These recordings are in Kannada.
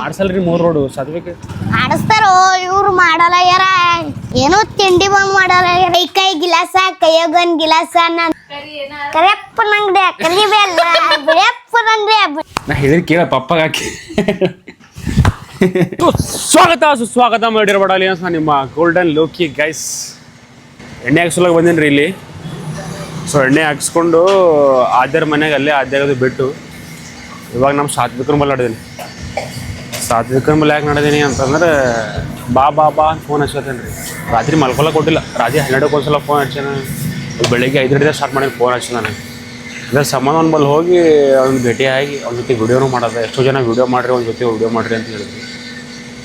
ಮಾಡ್ಸಲ್ರಿ ಮೂರ್ ರೋಡು ಸದ್ವಿಕೆ ಆಡಸ್ತಾರೋ ಇವ್ರು ಮಾಡಲ್ಲ ಯಾರ? ಏನೋ ತಿಂಡಿ ಬಂದ್ ಮಾಡಲ್ಲ ಯಾರ? ಕೈ ಕೈ ಗಿಲಾಸ ಕೈಯಾಗೊಂದ್ ಗಿಲಾಸ ನನ್ ಕರೆಯಪ್ಪ ನಂಗ್ದೆ ಕರಿಬೇಲ್ಲ ಬಿಳಿಯಪ್ಪ ನಂಗ್ದೆ. ನಾ ಹೇಳಿ ಕೇಳ ಪಪ್ಪ ಹಾಕಿ. ಸ್ವಾಗತ ಸುಸ್ವಾಗತ ಮಾಡಿರಬೇಡ ಅಲಿಯನ್ಸ್ ನಾನು ನಿಮ್ಮ ಗೋಲ್ಡನ್ ಲೋಕಿ ಗೈಸ್ ಎಣ್ಣೆ ಹಾಕ್ಸೋಲಾಗ ಬಂದೇನ್ರಿ ರೀ ಇಲ್ಲಿ. ಸೊ ಎಣ್ಣೆ ಹಾಕ್ಸ್ಕೊಂಡು ಆದ್ಯರ ಮನೆಗೆ ಅಲ್ಲೇ ಆದ್ಯಾಗದು ಬಿಟ್ಟು ಇವಾಗ ನಮ್ಮ ಸಾತ್ವಿಕ್ರ ಮೇಲೆ ಸಾತ್ವಿಕ್ರ ಮೇಲೆ ಯಾಕೆ ನಡೆದೀನಿ ಅಂತಂದ್ರೆ ಬಾ ಬಾ ಬಾ ಅಂತ ಫೋನ್ ಹಚ್ಕೊತೇನೆ ರೀ ರಾತ್ರಿ ಮಲ್ಕೊಲ್ಲ ಕೊಟ್ಟಿಲ್ಲ. ರಾತ್ರಿ ಹನ್ನೆರಡಕ್ಕೆ ಒಂದ್ಸಲ ಫೋನ್ ಹಚ್ಚಾನ ಬೆಳಿಗ್ಗೆ ಐದು ಗಂಟೆ ಸ್ಟಾರ್ಟ್ ಮಾಡಿ ಫೋನ್ ಹಚ್ಚಿ ನಾನು. ಅದ್ರ ಸಂಬಂಧ ಅವ್ನ ಬಲ್ಲಿ ಹೋಗಿ ಅವ್ನ ಭೇಟಿಯಾಗಿ ಅವ್ನ ಜೊತೆ ವೀಡಿಯೋನು ಮಾಡೋದು. ಎಷ್ಟೋ ಜನ ವೀಡಿಯೋ ಮಾಡಿರಿ ಅವ್ನ ಜೊತೆ ವಿಡಿಯೋ ಮಾಡಿರಿ ಅಂತ ಹೇಳಿದ್ರು.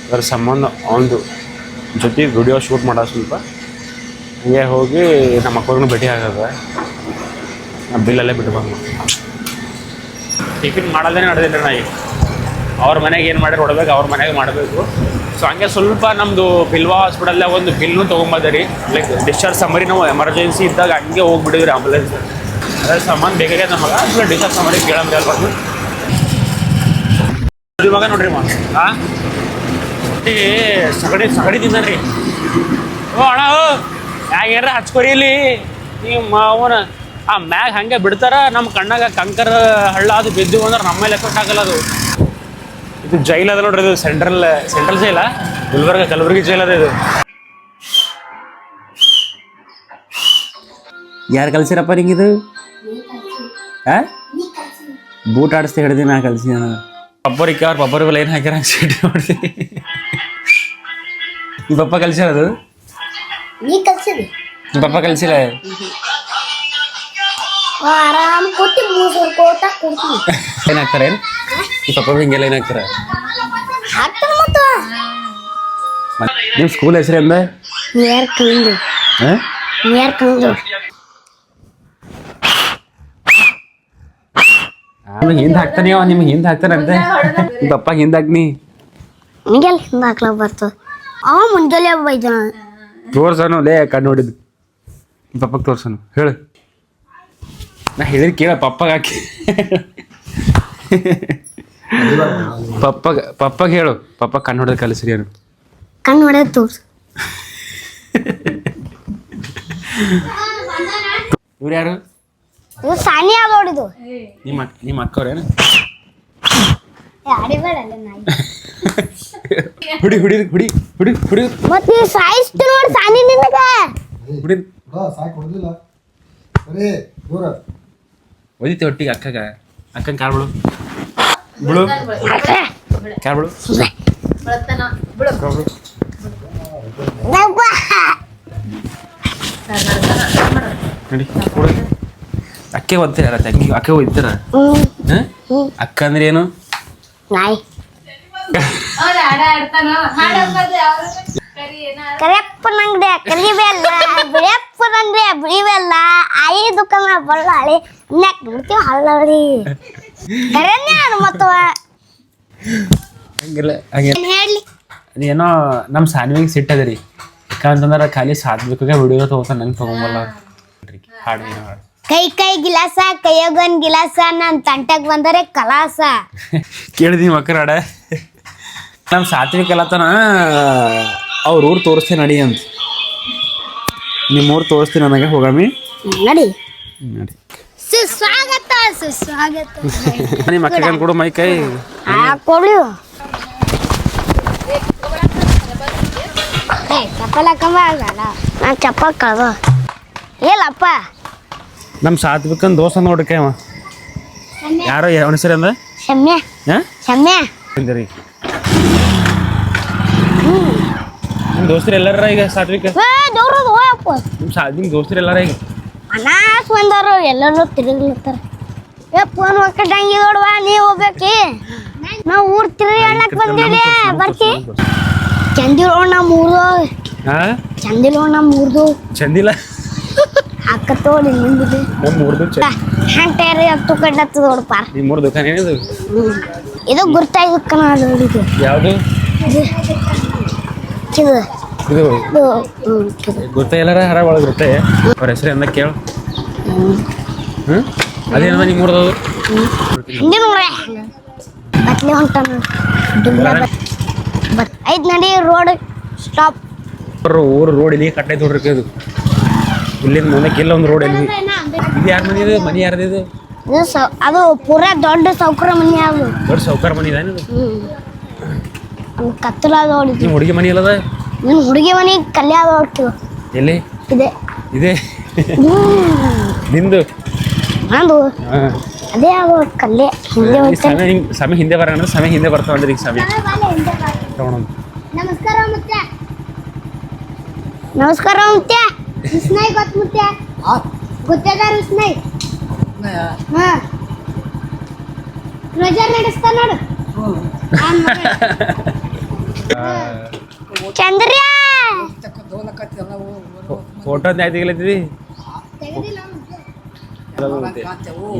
ಅದ್ರ ಸಂಬಂಧ ಅವನದು ಜೊತೆ ವಿಡಿಯೋ ಶೂಟ್ ಮಾಡೋದು ಸ್ವಲ್ಪ. ಹಂಗೆ ಹೋಗಿ ನಮ್ಮ ಮಕ್ಕಳಿಗೂ ಭೇಟಿ ಆಗದ. ಬಿಲ್ಲಲ್ಲೇ ಬಿಟ್ಟು ಬಂದು ಟಿಫಿನ್ ಮಾಡೋದೇ ನಡೆದಿಲ್ಲ ನಾ ಈಗ ಅವ್ರ ಮನೆಗೆ ಏನು ಮಾಡಿ ಹೊಡ್ಬೇಕು, ಅವ್ರ ಮನೆಗೆ ಮಾಡಬೇಕು. ಸೊ ಹಂಗೆ ಸ್ವಲ್ಪ ನಮ್ಮದು ಬಿಲ್ವಾ ಹಾಸ್ಪಿಟಲ್ದಾಗ ಒಂದು ಬಿಲ್ನು ತೊಗೊಂಬಂದೆ ರೀ. ಲೈಕ್ ಡಿಸ್ಚಾರ್ಜ್ ಸಮರಿ ನಾವು ಎಮರ್ಜೆನ್ಸಿ ಇದ್ದಾಗ ಹಂಗೆ ಹೋಗ್ಬಿಡಿದ್ರಿ ಆಂಬುಲೆನ್ಸ್ ಅದ್ರ ಸಾಮಾನು ಬೇಕಾಗ್ಯದ ನಮಗೆ ಆಮೇಲೆ ಡಿಸ್ಚಾರ್ಜ್ ಸಮ್ಮರಿ ಕೇಳಂತ ಹೇಳ್ಬಾರ್ದು. ಇವಾಗ ನೋಡ್ರಿ ಮಾ ಹಾಂ ಸಗಡಿ ಸಗಡಿ ತಿಂದ್ರಿ ಓ, ಅಣ್ಣ ಯಾರ ಹಚ್ಕೊರಿ ಇಲ್ಲಿ. ನೀವು ಮಾವನ. ಆ ಮ್ಯಾಗ ಹಂಗೆ ಬಿಡ್ತಾರ ನಮ್ಮ ಕಣ್ಣಾಗ ಕಂಕರ ಹಳ್ಳ ಅದು ಬಿದ್ದು ಅಂದ್ರೆ ನಮ್ಮ ಮೇಲೆ ಎಫೆಕ್ಟ್ ಆಗಲ್ಲ ಅದು. ಇದು ಜೈಲ್ ಅದ ನೋಡ್ರಿ ಇದು ಸೆಂಟ್ರಲ್ ಸೆಂಟ್ರಲ್ ಜೈಲ? ಗುಲ್ಬರ್ಗ ಕಲಬುರಗಿ ಜೈಲ್ ಅದ ಇದು. ಯಾರು ಕಲ್ಸಿರಪ್ಪ ನಿಂಗಿದು? ಆ? ಬೂಟ್ ಆಡಿಸ್ತಿ ಹಿಡ್ದಿ ನಾ ಕಲ್ಸಿ ಪಪ್ಪರಿಗೆ ಅವ್ರ ಪಪ್ಪರಿಗೆ ಏನು ಹಾಕ್ಯಾರ ಸೀಟ್ ಮಾಡ್ತೀನಿ ನಿಮ್ಮ ಪಪ್ಪ ಕಲ್ಸಿರೋದು ನೀ ಕಲ್ಸಿದಿ ನಿಮ್ಮ ಪಪ್ಪ ಕಲ್ಸಿಲ್ಲ ಆರಾಮ್ ಕೂತಿ ಕೊಡ್ತೀನಿ ಏನ್ ಹಾಕ್ತಾರೆ ಪಪ್ಪ ಹಿಂಗೆಲ್ಲ ಏನು ಹಾಕ್ತಾರೆ? ಮತ್ತ. ನಿಮ್ಮ ಸ್ಕೂಲ್ ಹೆಸರು ಎಂದ ನೇರ್ ಕಂದು. ನೇರ್ ಕಂದು. ನಿಮ್ಗೆ ಹಿಂದೆ ಹಾಕ್ತಾನೆ ಅವ ನಿಮ್ಗೆ ಹಿಂದೆ ಹಾಕ್ತಾರಂತೆ ಪಪ್ಪ ಹಿಂದೆ ಹಾಕ್ನಿ. ನಿಗೆಲ್ಲ ಹಿಂದ ಹಾಕ್ಲಕ್ ಬರ್ತದ ಅವ ಮುಂಜಾನೆ ಬೈದಾನ ತೋರ್ಸನು ಲೇ ಕಣ್ಣು ನೋಡಿದ್ದು ನಿಮ್ಮ ಪಪ್ಪಗೆ ತೋರ್ಸನು ಹೇಳು. ನಾ ಹೇಳಿದ್ ಕೇಳ ಪಪ್ಪಗೆ ಹಾಕಿ. ಪಪ್ಪಗ ಪಪ್ಪಗೆ ಹೇಳು. ಪಪ್ಪ ಕಣ್ಣು ಹೊಡೆದು ಕಲಿಸ್ರಿ ಏನು? ಕಣ್ಣು ಹೊಡೆದ ತೋರ್ಸು ಇವ್ರು ಯಾರು? ಇದು ಸಾನಿ ಅದ ನಿಮ್ಮ ನಿಮ್ಮ ಅಕ್ಕವ್ರೇನು ಹುಡಿ ಹುಡಿ ಹುಡಿ ಹುಡಿ ಹುಡಿ. ಮತ್ತೆ ನೀವು ಸಾಯಿಸ್ತು ನೋಡಿ ಸಾನಿ ನಿನಗ. ಹುಡಿ. ಬಾ ಸಾಕು ಹೊಡೆದಿಲ್ಲ ಸರಿ ದೂರ. ಒದಿತಿ ಒಟ್ಟಿಗೆ ಅಕ್ಕಗ. ಅಕ್ಕನ ಕಾರ್ ಕಾರ್ ಬಿಡು ಯವ್ವ. ನಡಿ ಕೊಡು. ಅಕ್ಕೆ ಒದ್ತೀರ ತಂಗಿ ಅಕ್ಕೆ ಒಯ್ತಾರ? ಅಕ್ಕ ಅಂದ್ರೆ ಏನು? ನಾಯಿ. ಅವ್ರ ಹಾಡ ಆಡ್ತಾನ ಹಾಡ ಅಂಬಾರ್ದು ಕರಿ ಏನ ಕರಿಯಪ್ಪ ನಂಗ್ದೆ ಕರಿಬೇಲ್ಲ ಬಿಳಿಯಪ್ಪ ನಂಗ್ದೆ ಬಿಳಿಬೇಲ್ಲ ಐ ದುಕಾನ ಬಳ್ಳಾಳಿ ಮತ್ತವ ಹಂಗಿಲ್ಲ ಹಂಗೆ. ಅದೇನೋ ನಮ್ಮ ಸಾನ್ವಿಗೆ ಸಿಟ್ಟದ ರೀ ಯಾಕಂತಂದ್ರೆ ಖಾಲಿ ಸಾಧ್ಬೇಕಾಗ ವಿಡಿಯೋ ತಗೋತಾನೆ ನಂಗೆ ತಗೊಂಬಲ್ಲ ಹಾಡು ಕೈ ಕೈ ಗಿಲಾಸ ಕೈಯಗನ್ ಗಿಲಾಸ ನನ್ನ ತಂಟಕ್ ಬಂದರೆ ಕಲಾಸ. ಕೇಳಿದೀನಿ ಮಕ್ಕಳ ನಮ್ಮ ಸಾತ್ವಿಕ ಕಲತನ ಅವ್ರ ಊರು ತೋರಿಸ್ತೀನಿ ನಡಿ ಅಂತ. ನಿಮ್ಮ ಊರು ತೋರಿಸ್ತೀನಿ ನನಗೆ ಹೋಗಾಮಿ ನಡಿ. ನಡಿ. ಸುಸ್ವಾಗತ ನಿಮ್ಮ ಅಕ್ಕಗನ್ ಕೊಡು ಮೈ ಕೈ. ಆ ಕೊಡು. ಚಪ್ಪಲ್ ಹಾಕೊಂಬ ನಾ ಚಪ್ಪಲ್ ಕಳ್ದು ಏಲಪ್ಪ. ನಮ್ಮ ಸಾತ್ವಿಕನ್ ದೋಸ್ತ ನೋಡಕ್ಕೆ ಅವ. ಯಾರೋ ಅವನ ಹೆಸರು ಅಂದ ಶಮ್ಯ. ಹಾಂ? ಶಮ್ಯ. ರೀ ನಿಮ್ಮ ದೋಸ್ತರು ಎಲ್ಲಾರ ಈಗ ಸಾತ್ವಿಕ? ನಿಮ್ಮ ಸಾ ನಿಮ್ಮ ದೋಸ್ತರು ಎಲ್ಲಾರ ಈಗ? ಅನಾಸ್ ಬಂದವರು ಎಲ್ಲರೂ ತಿರುಗ್ಲತ್ತಾರ. ಏ ಫೋನ್ ಒಕ್ಕಟ್ಟಂಗಿ ನೋಡುವ ನೀ ಹೋಗ್ಬೇಕಿ? ನಾವು ಊರ್ ತಿರುಗಾಡಕ್ ಬಂದಿವಿ ಬರ್ತಿ ಚಂದಿಲ್ ಮೂರ್ದು ಹಾಂ? ಚಂದಿರೋಣ ಮೂರ್ದು ಚಂದಿಲ್ಲ ಹಾಕತ್ತೋಡಿ ನಿಂದಿದೆ ನಮ್ಮ ಊರ್ದು ಚಂದಿಲ್ಲ ಹತ್ತು ಕಂಡತ್ತು ನೋಡಪ್ಪ ನಿಮ್ಮ ಮೂರು ದುಕಾನ್ ಏನಿದು? ಇದು ಅದು ಇದು. ಯಾವುದು? ಇದು ಇದು. ಎಲ್ಲಾರ? ಹರ ಒಳಗೆ ಅವ್ರ ಹೆಸರು ಎಂದ ಕೇಳು. ಹ್ಞೂ ಅದೇನದ ನಿಮ್ಮ ಮೂರ್ದು ಹಿಂದೆ ನೋಡ್ರೆ ಬತ್ಲಿ ಬಟ್ ನೋಡಿ ಬತ್ ಐದು ನಡಿ ರೋಡ್ ಸ್ಟಾಪ್. ಊರು ರೋಡ್ ಇಲ್ಲಿ ಕಟ್ಟೈತೆ ನೋಡ್ರಿ ಇದು ಇಲ್ಲಿಂದ ಮುಂದಕ್ಕೆ ಇಲ್ಲ ಒಂದು ರೋಡ್ ಎಲ್ಲಿ ಇದು ಯಾರ ಮನೆ ಇದು? ಮನೆ ಯಾರ್ದು ಇದು? ಅದು ಪೂರಾ ದೊಡ್ಡ ಸೌಕರ್ಯ ಮನೆ ಅದು. ದೊಡ್ಡ ಸೌಕರ್ಯ ಮನೆ ಇದೆ? ಇದು ಹೊಡಿತು ನಿಮ್ಮ ಹುಡುಗಿ ಮನೆ ಇಲ್ಲದ ನಿಮ್ಮ ಹುಡುಗಿ ಮನೆ ಹೊಡ್ತು ಎಲ್ಲಿ? ಇದೆ. ಇದೆ. ನಿಂದು? ಹಾ. ಅದೇ ಅದು ಕಲ್ಲೆ. ಹಿಂದೆ ಹೋಗ್ತಾರೆ ಸಮಯ ಹಿಂಗ್ ಸಮಯ ಹಿಂದೆ ಬರೋಣ ಅಂದ್ರೆ ಸಮಯ ಹಿಂದೆ ಬರ್ತಾವಲ್ರಿ ಈಗ ಸಮಯ ನಮಸ್ಕಾರ ಮುತ್ತೆ ನಮಸ್ಕಾರ ಮುತ್ತೆ ವಿಸ್ನಯ್ ಗೊತ್ತ ಮುತ್ತೆ ಗೊತ್ತದಾರ ವಿಸ್ನಯ್ ಹಾ. ರಜಾ ನಡೆಸ್ತಾ ನೋಡು. ಚಂದ್ರ್ಯ. ಫೋಟೋ ತೆಗಿಲತ್ತಿದಿ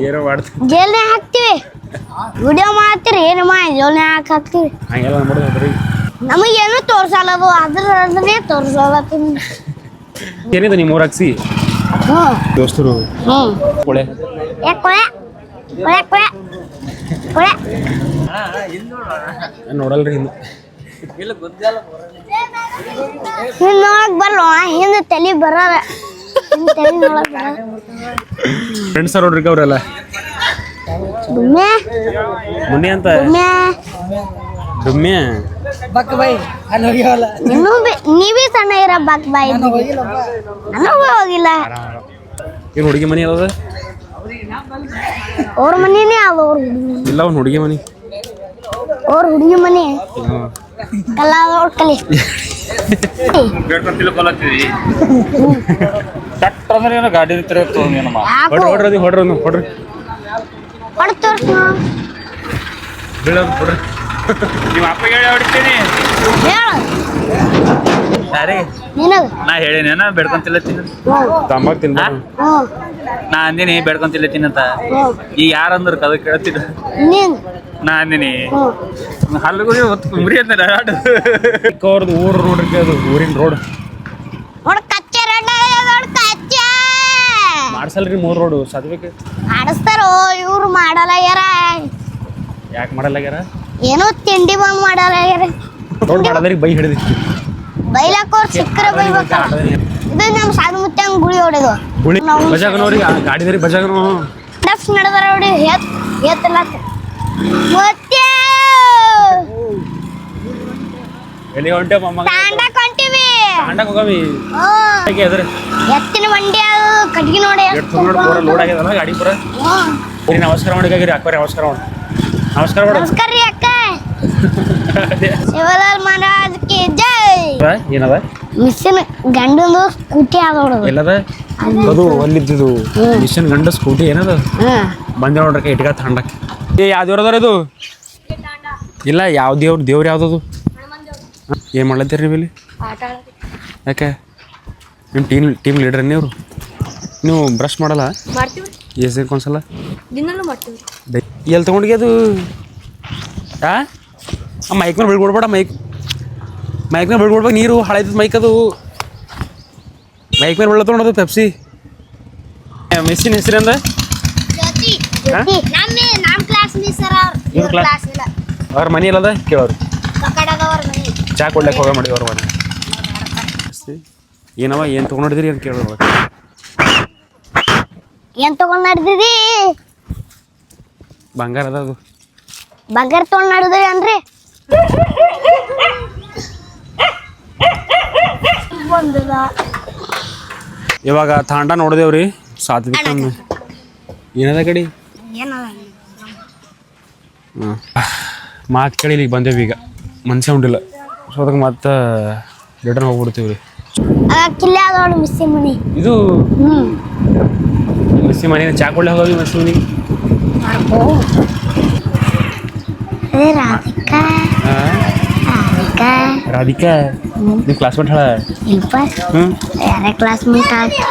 ಏನೋ ಮಾಡ್ತೀವಿ ಜೇಲ್ನೇ ಹಾಕ್ತಿವಿ. ವಿಡಿಯೋ ಮಾಡ್ತೀರಿ ಏನು ಮಾಡಿ ಜೇಲ್ನೇ ಹಾಕಿ ಹಾಕ್ತಿವಿ. ಹಂಗೆಲ್ಲ ಮಾಡ್ರಿ ನಮಗೇನು ತೋರ್ಸಲ್ಲ ಅದು ಅದ್ರ ಅದನ್ನೇ ತೋರ್ಸಲತ್ತೀನಿ ಏನಿದೆ ನಿಮ್ಮ ಊರಾಕ್ಸಿ ದೋಸ್ತರು ಕೊಳೆ. ಏ ಕೊಳೆ. ಕೊಳೆ ಕೊಳೆ. ನೋಡಲ್ರಿ ಇನ್ನು. ಹಿಂದ್ ನೋಡಕ್ ಬರಲ್ಲ ಹಿಂದೆ ತಲೆ ಬರಲ್ಲ. ಅವರೆಲ್ಲ ಫ್ರೆಂಡ್ಸ್ ನೋಡ್ರಿ ಅವ್ರೆಲ್ಲ. ಡುಮ್ಮೆ ಮುನ್ನಿ ಅಂತ. ಇನ್ನೂ ನೀವೇ ಸಣ್ಣ ಇರ ಬಕ್ ಬೈ. ನಾನು ಹೋಗಿಲ್ಲ ಏನು ಹುಡುಗಿ ಮನಿ ಅದ ಅವ್ರ ಮನೆನೇ ಅದು ಅವ್ರ ಹುಡುಗಿ. ಮನೆ ಇಲ್ಲ ಅವ್ನ ಹುಡುಗಿ ಮನೆ. ಅವ್ರ ಹುಡುಗಿ ಮನೆ. ಹ್ಮ್. ಕಲಾದವ್ರ ಕಲಿ ಗಾಡಿ ಏನೋ ಗಾಡಿ ಹೊಡ್ರಿ ಹೊಡ್ರಿ ನಿಮ್ಮ ಹೇಳಿ ನಾ ಹೇಳಿನೇನ ಬೆಡ್ಕೊಂತಿಲ್ಲ ತಿನ್ನ ತಂಬಾಕ್ ನಾ ಅಂದಿನಿ ಬೆಡ್ಕೊಂತಿಲ್ಲ ತಿನ್ನಂತ ಈಗ ಯಾರಂದ್ರ ಕದ ಕೇಳ್ತಿದ್ರು ನಾ ಅಂದಿನಿ. ಹ್ಞೂ ಹಲ್ಲುಗುಡಿ ಹೊತ್ತು ಕುಂಬ್ರಿ ಅಂತ ಡಾಡ್ ಅವ್ರದ್ದು ರೋಡ್ ನೋಡ್ರಿ ಅದು ಊರಿನ ರೋಡ್. ನೋಡ್ ಕಚ್ಚೆ ರೆಡ್ ನೋಡ್ ಕಚ್ಚೆ. ಮಾಡ್ಸಲ್ರಿ ಮೂರು ರೋಡ್ ಸದ್ಬೇಕು ಮಾಡಿಸ್ತಾರೋ ಇವ್ರು ಮಾಡಲ್ಲ ಯಾರ ಯಾಕೆ ಮಾಡಲ್ಲಾಗ್ಯಾರ? ಏನೋ ತಿಂಡಿ ಬಂದ್ ಮಾಡಲ್ಲ ಯಾರ ರೋಡ್ ಮಾಡದ್ರಿ ಬೈ ಹಿಡಿದಿತ್ತು. ಬೈಲಾಕೋರ್ ಸಿಕ್ಕರೆ ಬೈಬೇಕಲ್ಲ ಇದು ನಮ್ಮ ಸಾಧು ಮುತ್ತಂಗ್ ಗುಳಿ ಹೊಡೆದು. ಗುಳಿ ನಾವು ಬಜಾಗನವ್ರಿ ಗಾಡಿದ್ರಿ ಬಜಾಗನು ಡಫ್ ನಡೆದಾರ ನೋಡಿ ಹೇತ್ ಹೇತಲ್ಲ ಎಲ್ಲಿ ಹೊಂಟೆ ಮಮ್ಮ ತಾಂಡಕ್ ಹೋಗವಿ. ಅದ್ರ ಎತ್ತಿನ ಅದು ಕಟ್ಗಿ ನೋಡಿ ಎಷ್ಟು ನೋಡಿ ಪೂರ ಲೋಡ್ ಆಗ್ಯದಲ್ಲ ಗಾಡಿ ಪೂರ. ಸರಿ ನಮಸ್ಕಾರ ಮಾಡಿಕಾಗಿರಿ ಅಕ್ಬರಿ ನಮಸ್ಕಾರ ಮಾಡಿ. ನಮಸ್ಕಾರ ಮಾಡು ನಮಸ್ಕಾರ ರೀ ಅಕ್ಕ. ಶಿವಲಾಲ್ ಮಹಾರಾಜ್ ಕಿ ಜೈ. ಅದ? ಏನದ? ಮಿಷನ್ ಗಂಡಂದು ಸ್ಕೂಟಿ ಹೊಡೋದು ಎಲ್ಲದ? ಅದು ಅಲ್ಲಿದ್ದು ಮಿಷನ್ ಗಂಡ ಸ್ಕೂಟಿ ಏನದ? ಬಂದ ನೋಡ್ರಕ್ಕ ಇಟ್ಕ ತಾಂಡಕ್. ಏ ಯಾವ ದೇವ್ರ ಅದಾರ ಇದು? ಇಲ್ಲ ಯಾವ ದೇವ್ರ ದೇವ್ರ ಯಾವ್ದದು ಏನು ಮಾಡ್ಲತ್ತೀರಿ ನೀವು ಇಲ್ಲಿ? ಯಾಕೆ? ನಿಮ್ಮ ಟೀಮ್ ಟೀಮ್ ಲೀಡರ್ ನೀವು ನೀವು ಬ್ರಷ್ ಮಾಡಲ್ಲ? ಎಷ್ಟು ದಿನಕ್ಕೆ ಒಂದ್ಸಲ ಎಲ್ಲಿ ತೊಗೊಂಡಿಗೆ ಅದು? ಆ? ಮೈಕ್ ಮೇಲೆ ಬಿಡ್ಕೊಡ್ಬೇಡ ಮೈಕ್ ಮೈಕ್ ಮೇಲೆ ಬಿಡ್ಕೊಡ್ಬೇಕು ನೀರು ಹಳೈತದ ಮೈಕ್ ಅದು. ಮೈಕ್ ಮೇಲೆ ಬೀಳತ್ತ ನೋಡೋದು ಪೆಪ್ಸಿ ಮೆಸ್ಸಿನ ಹೆಸರಿಂದ ಜ್ಯೋತಿ ಜ್ಯೋತಿ ನಮ್ಮ ನಮ್ಮ ಕ್ಲಾಸ್ ಮಿಸ್ ಅವ್ರ ಕ್ಲಾಸ್ ಇಲ್ಲ. ಅವ್ರ ಮನೆ ಇಲ್ಲದ? ಕೇಳೋರು ಕಕ್ಕಡದವ್ರ ಮನೆ. ಚಾ ಕೊಡ್ಲಿಕ್ಕೆ ಹೋಗ ಮಾಡಿ ಅವ್ರ ಮನೆ. ಏನವ ಏನು ತೊಗೊಂಡಿದ್ರಿ ಅಂತ ಕೇಳೋರು ಏನ್ ತಗೊಂಡ್ ನಡ್ದಿದಿ? ಬಂಗಾರ ಅದ ಅದು ಬಂಗಾರ ತಗೊಂಡ್ ನಡ್ದಿರಿ ಅನ್ರಿ ಬಂದದ. ಇವಾಗ ತಾಂಡ ನೋಡಿದೇವ್ರಿ ಸಾತ್ವಿಕ ಏನದ ಕಡಿ? ಏನದ? ಮಾತು ಕೇಳಿ ಇಲ್ಲಿಗೆ ಬಂದೇವಿ ಈಗ. ಮನ್ಸೆ ಉಂಡಿಲ್ಲ. ಸೊ ಅದಕ್ಕೆ ಮತ್ತೆ ರಿಟರ್ನ್ ಹೋಗ್ಬಿಡ್ತೀವಿ ರೀ. ಕಿಲ್ಲೆ ನೋಡಿ ಮಿಸ್ಸಿ ಮನಿ. ಇದು? ಮಿಸ್ಸಿ ಮನಿ ಚಾ ಕೊಡ್ಲೆ ಹೋಗಿ ಮಿಸ್ಸಿ ಮನಿ. ಅದೇ ರಾಧಿಕಾ. ರಾಧಿಕಾ. ರಾಧಿಕಾ. ನಿಮ್ಮ ಕ್ಲಾಸ್ಮೇಟ್ ಹೇಳ? ಇಲ್ಪ ಯಾರೇ ಕ್ಲಾಸ್ ಮೇಟ್ ಆಗಿ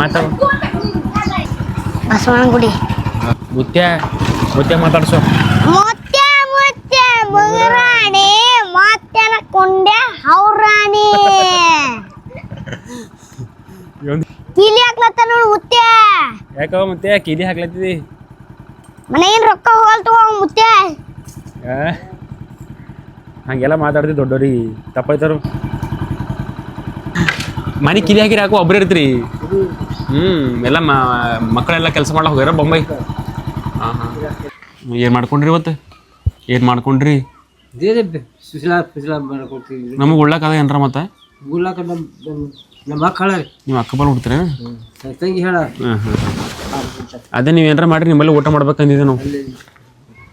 ಮಾತಾಡ. ಬಸವನಗುಡಿ ಮುತ್ಯ ಮುತ್ಯ ಮಾತಾಡ್ಸೋ. ಮುತ್ತೆ ಮುತ್ತೆ ಮುಗುರಾಣಿ ಮಾತ್ಯನ ಕೊಂಡೆ ಹೌರಾಣಿ. ಕೀಲಿ ಹಾಕ್ಲತ್ತ ನೋಡು ಮುತ್ತೆ ಯಾಕವ ಮುತ್ತೆ ಕೀಲಿ ಹಾಕ್ಲತ್ತಿದಿ. ಏನ್ ರೊಕ್ಕ ಹೋಗಲ್ತು ಮುತ್ತೆ? ಹಂಗೆಲ್ಲ ಮಾತಾಡ್ತಿ ದೊಡ್ಡೋರಿ ತಪ್ಪಾಯ್ತಾರು ಮನೆ ಕಿಲಿ ಹಾಕಿರಿ ಹಾಕೋ ಒಬ್ಬರೇ ಇರ್ತೀರಿ? ಹ್ಞೂ ಎಲ್ಲ ಮಕ್ಕಳೆಲ್ಲ ಕೆಲಸ ಮಾಡ್ಲಾಕ ಹೋಗ್ಯಾರ ಬೊಂಬೈ. ಏನು ಮಾಡ್ಕೊಂಡ್ರಿ ಇವತ್ತು? ಏನು ಮಾಡ್ಕೊಂಡ್ರಿ? ಸುಶೀಲಾ ಉಳ್ಳಾಕ ಮಾಡ್ಕೊಡ್ತೀವಿ ನಮಗೆ ಉಳ್ಳಾಕದ ಏನ್ರ ಮತ್ತೆ? ಉಳ್ಳಾಕ ನಮ್ಮ ನಮ್ಮ ಮಕ್ಕಳ ನೀವು ಅಕ್ಕ ಬಲ್ ಹುಡ್ತೀರ ತಂಗಿ ಹೇಳ. ಹಾಂ ಹಾಂ ಅದೇ ನೀವು ಏನಾರ ಮಾಡ್ರಿ ನಿಮ್ಮಲ್ಲಿ ಊಟ ಮಾಡ್ಬೇಕಂದಿದ್ದೆ ನಾವು.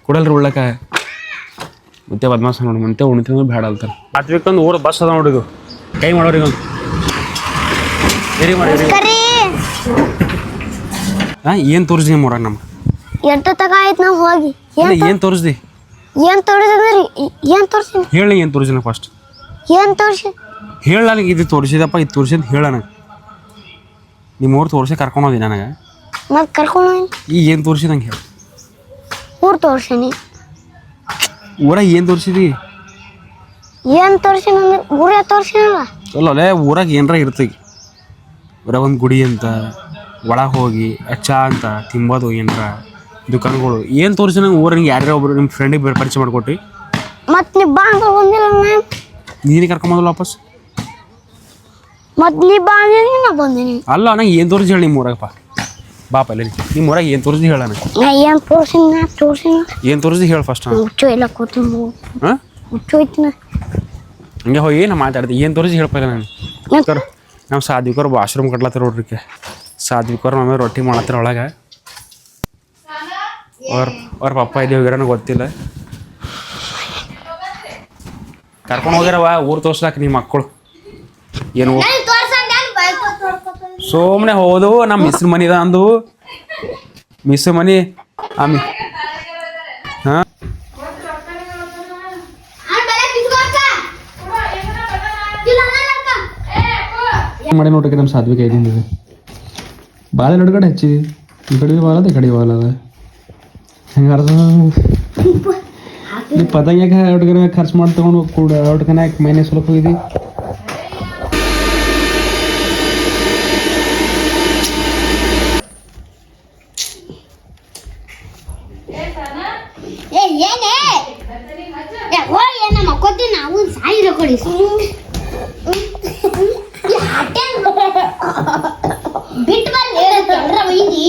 ಕೊಡಲ್ರಿ ಉಳ್ಳಾಕ. ಮತ್ತೆ ಬದ್ಮಾಸ ನೋಡಿ ಮತ್ತೆ ಉಣ್ತೀನಿ ಬೇಡ ಅಲ್ತಾರ ಹತ್ಬೇಕಂದು ಊರ ಬಸ್ ಅದ ನೋಡಿದು ಕೈ ಮಾಡೋರಿ ಒಂದು ಸರಿ ಮಾಡಿ ಕರಿ ಹಾಂ ಏನು ತೋರಿಸ್ದಿ ನಿಮ್ಮ ಊರಾಗ ನಮ್ಗೆ? ಎಂಟು ತಗ ಆಯ್ತು ನಾವು ಹೋಗಿ. ಏನ್ ಏನು ತೋರಿಸ್ದಿ? ಏನ್ ತೋರಿಸಿದ್ರಿ ಏನ್ ತೋರಿಸಿ ಹೇಳಿ ಏನು ತೋರಿಸಿನ ಫಸ್ಟ್ ಏನ್ ತೋರಿಸಿ ಹೇಳ ನನಗೆ ಇದು ತೋರಿಸಿದಪ್ಪ ಇದು ತೋರಿಸಿ ಅಂತ ಹೇಳ ನನಗೆ. ನಿಮ್ಮ ಊರು ತೋರಿಸಿ ಕರ್ಕೊಂಡು ಹೋಗಿ ನನಗೆ. ನಾನು ಕರ್ಕೊಂಡು ಹೋಗಿ ಈಗ ಏನು ತೋರಿಸಿ ನಂಗೆ ಹೇಳಿ. ಊರು ತೋರ್ಸಿನಿ. ಊರ ಏನು ತೋರಿಸಿದಿ? ಏನು ತೋರ್ಸಿನ ಅಂದ್ರೆ ಊರೇ ತೋರ್ಸಿನಲ್ಲ. ಅಲ್ಲ ಅಲ್ಲೇ ಊರಾಗ ಏನರ ಇರ್ತೈತಿ ಊರಾಗ ಒಂದು ಗುಡಿ ಅಂತ ಒಳಗೆ ಹೋಗಿ ಚಾ ಅಂತ ತಿಂಬೋದು ಏನರ. ದುಕಾನ್ಗಳು. ಏನು ತೋರಿಸಿ ನಂಗೆ ಊರಿಗೆ ಯಾರ್ಯಾರ ಒಬ್ರು ನಿಮ್ಮ ಫ್ರೆಂಡಿಗೆ ಪರಿಚಯ ಮಾಡಿಕೊಟ್ಟು. ಮತ್ತೆ ನೀ ಬಾ ಅಂತ ಬಂದಿಲ್ಲ ಮ್ಯಾಮ್. ನೀನೇ ಕರ್ಕೊಂಬಂದಲ್ಲ ವಾಪಸ್? ಮತ್ತೆ ನೀ ಬಾ ಅಂದಿನಿ ನಾ ಬಂದಿನಿ. ಅಲ್ಲ ನಂಗೆ ಏನು ತೋರಿಸಿ ಹೇಳಿ ನಿಮ್ಮ ಊರಾಗಪ್ಪ. ಬಾಪ ಅಲ್ಲಿ ನಿಮ್ಮ ಊರಾಗ ಏನು ತೋರಿಸಿ ಹೇಳ ನನಗೆ. ನಾ ಏನ್ ತೋರ್ಸಿನ ನಾ ತೋರ್ಸಿನ ಏನು ತೋರಿಸಿ ಹೇಳಿ ಫಸ್ಟ್ ಹುಚ್ಚು ಎಲ್ಲ ಕೂತೀನಿ ಹಾಂ? ಹುಚ್ಚು ಐತಿನ ಹಂಗೆ ಹೋಗಿ ನಾ ಮಾತಾಡ್ದೆ? ಏನು ತೋರಿಸಿ ಹೇಳಪ್ಪ ನಾನು ಕರ್ ನಾವು ಸಾಧ್ವಿಕರು ವಾಶ್ರೂಮ್ ಕಟ್ಲತ್ತಾರ ನೋಡ್ರಿಕೆ ಸಾಧ್ವಿಕರು ನಮಗೆ ರೊಟ್ಟಿ ಮಾಡತ್ತಾರ ಒಳಗೆ. ಅವ್ರ ಅವ್ರ ಪಪ್ಪ ಇಲ್ಲಿ ಹೋಗ್ಯಾರ ಗೊತ್ತಿಲ್ಲ. ಕರ್ಕೊಂಡು ಹೋಗ್ಯಾರವ ಊರು ತೋರ್ಸ್ಲಾಕ ನಿಮ್ಮ ಮಕ್ಕಳು. ಏನು? ಸುಮ್ಮನೆ ಹೋದು ನಮ್ಮ ಮಿಸ್ ಮನಿ ಅದ ಮಿಸ್ ಮನಿ, ಆಮಿ. ಹಾಂ? ಮಾಡಿ ನೋಡ್ರಿ ನಮ್ಮ ಸಾಧ್ವಿಕ ಐದಿಂದ ಬಾಳೆ ನೋಡ್ಕಡೆ ಹಚ್ಚಿದಿ. ಈ ಕಡೆ ಬಾಳದ ಈ ಕಡೆ ಬಾಲ ಅದ ಈ ನೀವು ಪತಂಗ ಯಾಕೆ ಹುಡುಗರ ಖರ್ಚು ಮಾಡಿ ತಗೊಂಡು ಕೂಡ ಹುಡುಗನ ಯಾಕೆ ಮೈನೆ ಸ್ವಲ್ಪ ಹೋಗಿದಿ ಏ ಏನೇ ಏ ಹೋಗಿ ಏನ ಮಕ್ಕೋತಿ ನಾವು ಸಾಯಿರ ಕೊಡಿ ಬಿಟ್ಟು ಬರ್ಲಿ ಎಲ್ರ ಒಯ್ದಿ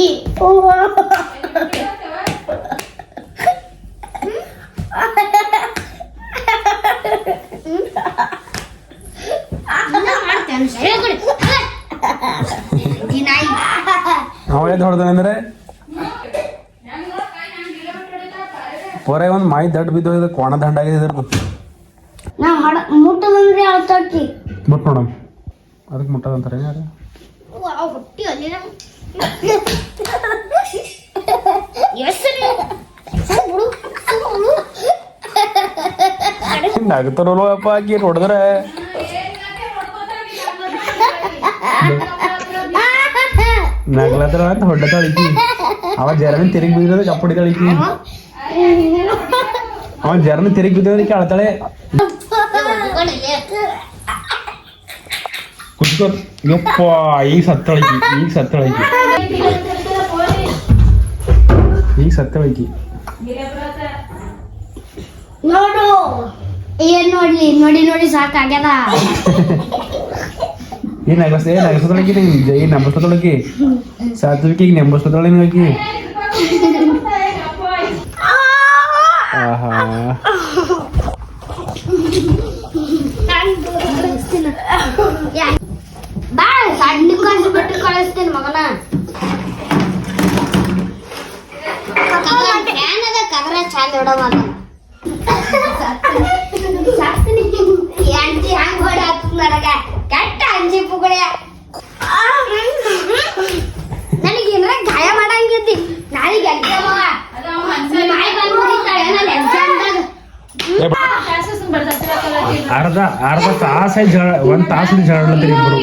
ಮಾಡ್ತೇನೆ ಸರಿ ಕೊಡಿ ನಾಯಿ ಅವ ಹೊಡೆದನಂದ್ರೆ ಪೊರೆ ಒಂದು ಮಾಯಿ ದಡ್ ಬಿದ್ದೋಗಿದೆ ಕೋಣ ದಂಡ ಆಗಿದೆ ಇದ್ರದ್ದು ಮುಟ್ ನೋಡಮ್. ಅದಕ್ಕೆ ಮುಟ್ಟದಂತಾರೆ ಯಾರು? ಆಕಿ ಹೊಡೆದ್ರೆ ನಗ್ಲತ್ರ ಅಂತ ಹೊಡ್ಡ ತಳಿಕಿ ಅವ ಜರನ ತಿರುಗಿ ಬಿದ್ದಿರೋದು ಚಪ್ಪಡಿ ತಳಿಕಿ ಅವ ಜರನ ತಿರುಗಿ ಬಿದ್ದಿರೋದಕ್ಕೆ ಅಳ್ತಾಳೆ ಕುತ್ಕೋ. ಯಪ್ಪ ಈಗ ಸತ್ತಳಿಕಿ ಈಗ ಸತ್ತಳಿಕಿ ಈಗ ಸತ್ತಳಿಕಿ ನೋಡು ಏನ್ ನೋಡ್ಲಿ? ನೋಡಿ ನೋಡಿ ಸಾಕಾಗ್ಯದ. ಏನ್ ನಗಸ ಏನ್ ನಗಸದೊಳಗಿ ಏನ್ ನಂಬಸದೊಳಗಿ ಸಾತ್ವಿಕ ಈಗ ನೆಂಬಸದೊಳಗಿ ಹೋಗಿ ಆಹಾ ಬಾ ಸಣ್ಣ ಕಳ್ಸಿ ಬಿಟ್ಟು ಕಳಿಸ್ತೀನಿ ಮಗನ ಫ್ಯಾನ್ ಅದ ಕದ್ರ ಚಂದ ಇಡೋ ಮಗ ಎಂಟಿ ಹಂಗ ಹೊಡಿ ಹತ್ತದ ನನಗ ಕೆಟ್ಟ ಅಂಜಿ ಪುಗಡೆ ನನಗೆ ಏನಾರ ಗಾಯ ಮಾಡಂಗಿದ್ದಿ ನಾಳೆಗೆ ಎಕ್ಸಾಮ್ ಅವ ನಾಯಿ ಬಂದು ಮುಗಿತಾಳೆ ನಾನು ಎಕ್ಸಾಮ್ದಾಗ ಅರ್ಧ ತಾಸ ಜಳ ಒಂದ್ ತಾಸಿನ ಜಗಳತ್ತೀರಿ ಇಬ್ರು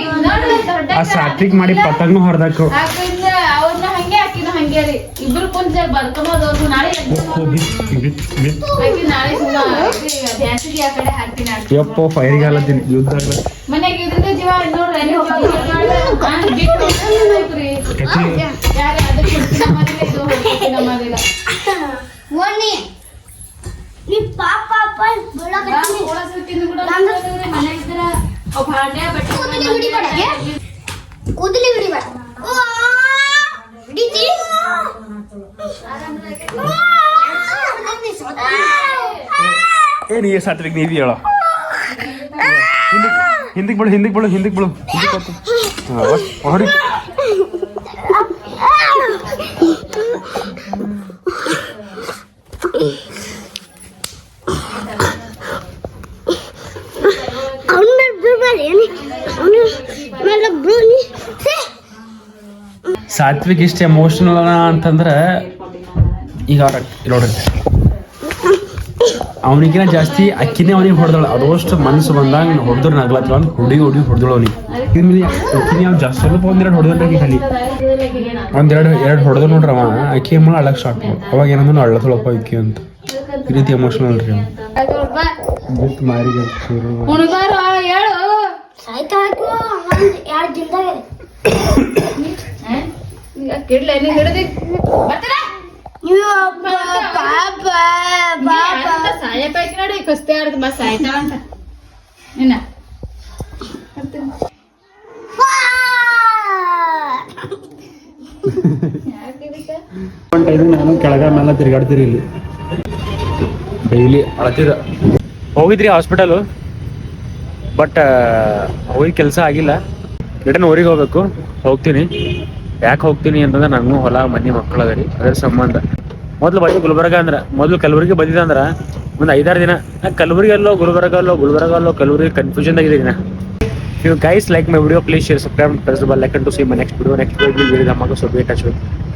ಆ ಸಾತ್ವಿಕ್ ಮಾಡಿ ಪತಂಗ ಹೊರದಾಕು ಅವ್ರನ್ನ ಹಂಗೆ ಹಾಕಿನ ಹಂಗೆ ರೀ. ಇಬ್ರು ಕುಂತ ಬರ್ಕೊಂಬೋದು ಅವ್ರು ನಾಳೆ ಹಾಕಿ ನಾಳೆ ಡ್ಯಾನ್ಸಿಗೆ ಆ ಕಡೆ ಹಾಕ್ತೀನಿ ಆಡ್ತೀನಿ. ಯಪ್ಪ ಯುದ್ಧ ಇದ್ರದ್ದು ಜೀವ ನೋಡ್ರಿ ಅಲ್ಲಿ ಹೋಗಿ ಬಿಟ್ಟು ಹೋಗ್ರಿ ಯಾರು ಅದಕ್ಕೆ ನಮ್ಮದಿಲ್ಲ ಇದು ಹೋಗ್ತೀನಿ ನಮ್ಮದಿಲ್ಲ ಓಣಿ ನೀ ಕೂದಲಿ ಹಿಡಿಬೇಡ ಹಿಡಿತಿ ಏನು ಈ ಸಾತ್ವಿಕ್ ನೀದಿ ಹೇಳೋ ಹಿಂದಿಗೆ ಬೀಳು ಹಿಂದಿಗೆ ಬೀಳು ಹಿಂದಿಗೆ ಬೀಳು ಹಿಂದಿಗೆ ಬರ್ತು ಹೊಡಿ ಅವನ ಅವನ ಮೇಲೆ ಬೀಳಿ ಸಾತ್ವಿಕ್ ಇಷ್ಟು ಎಮೋಷನಲ್ ಅದ ಅಂತಂದ್ರೆ ಈಗ ಅವ್ರ ನೋಡ್ರಿ. ಅವನಿಗಿನ ಜಾಸ್ತಿ ಅಕ್ಕಿನೇ ಅವನಿಗೆ ಹೊಡೆದಳ ಅದಷ್ಟು ಮನಸ್ಸು ಬಂದಾಗ ಹೊಡೆದ್ರು ನಗ್ಲತ್ತವ ಅಂತ ಹುಡುಗಿ ಹುಡುಗಿ ಹೊಡೆದಳು ಅವನಿಗೆ. ಇದ್ಮೇಲೆ ಅಕ್ಕಿನೇ ಅವ್ನು ಜಾಸ್ತಿ ಸ್ವಲ್ಪ ಒಂದೆರಡು ಹೊಡೆದ್ರಿ ಖಾಲಿ ಒಂದೆರಡು ಎರಡು ಹೊಡೆದು ನೋಡ್ರಿ ಅವ. ಅಕ್ಕಿ ಮೇಲೆ ಅಳಕ್ ಸ್ಟಾರ್ಟ್ ಮಾಡಿ. ಅವಾಗ ಏನಂದ್ರೆ ಅಳ್ಳದಳಪ್ಪ ಅಕ್ಕಿ ಅಂತ. ಈ ರೀತಿ ಎಮೋಷನಲ್ ರೀ ಅವ್ನು. ಮಾರಿಗೆ ಹೇಳು. ಸಾಯ್ತಾ ಹಾಕು ಒಂದು ಎರಡು ದಿನದಾಗ ಕಿಡ್ಲ ನೀ ಹಿಡಿದಿ? ಬರ್ತಾರ? ನೀವು ಪಾಪ ಪಾಪ. ಸಾಯ ಪೈಕಿ ನೋಡಿ ಕುಸ್ತಿ ಆಡ್ದು ಒಂದು ಟೈಮ್ ನಾನು ಕೆಳಗ ಮೇಲೆ ತಿರುಗಾಡ್ತೀರಿ ಇಲ್ಲಿ. ಡೈಲಿ ಅಳತಿದ. ಹೋಗಿದ್ರಿ ಹಾಸ್ಪಿಟಲು ಬಟ್ ಹೋಗಿ ಕೆಲಸ ಆಗಿಲ್ಲ. ರಿಟರ್ನ್ ಊರಿಗೆ ಹೋಗ್ಬೇಕು. ಹೋಗ್ತೀನಿ. ಯಾಕೆ ಹೋಗ್ತೀನಿ ಅಂತಂದ್ರೆ ನನಗೂ ಹೊಲ ಮನೆ ಮಕ್ಕಳು ಅದ ರೀ. ಅದ್ರ ಸಂಬಂಧ. ಮೊದ್ಲು ಬಂದು ಗುಲ್ಬರ್ಗ ಅಂದ್ರೆ ಮೊದ್ಲು ಕಲಬುರ್ಗಿ ಬಂದಿದ್ದೆ ಅಂದ್ರೆ ಒಂದು ಐದಾರು ದಿನ. ಕಲಬುರ್ಗಿ ಅಲ್ಲೋ ಗುಲ್ಬರ್ಗ ಅಲ್ಲೋ ಗುಲ್ಬರ್ಗ ಅಲ್ಲೋ ಕಲಬುರ್ಗಿ ಕನ್ಫ್ಯೂಷನ್ ಆಗಿದ್ದೀನಿ guys like my video please share subscribe, and press the to icon my next video next video will be very dhamaka,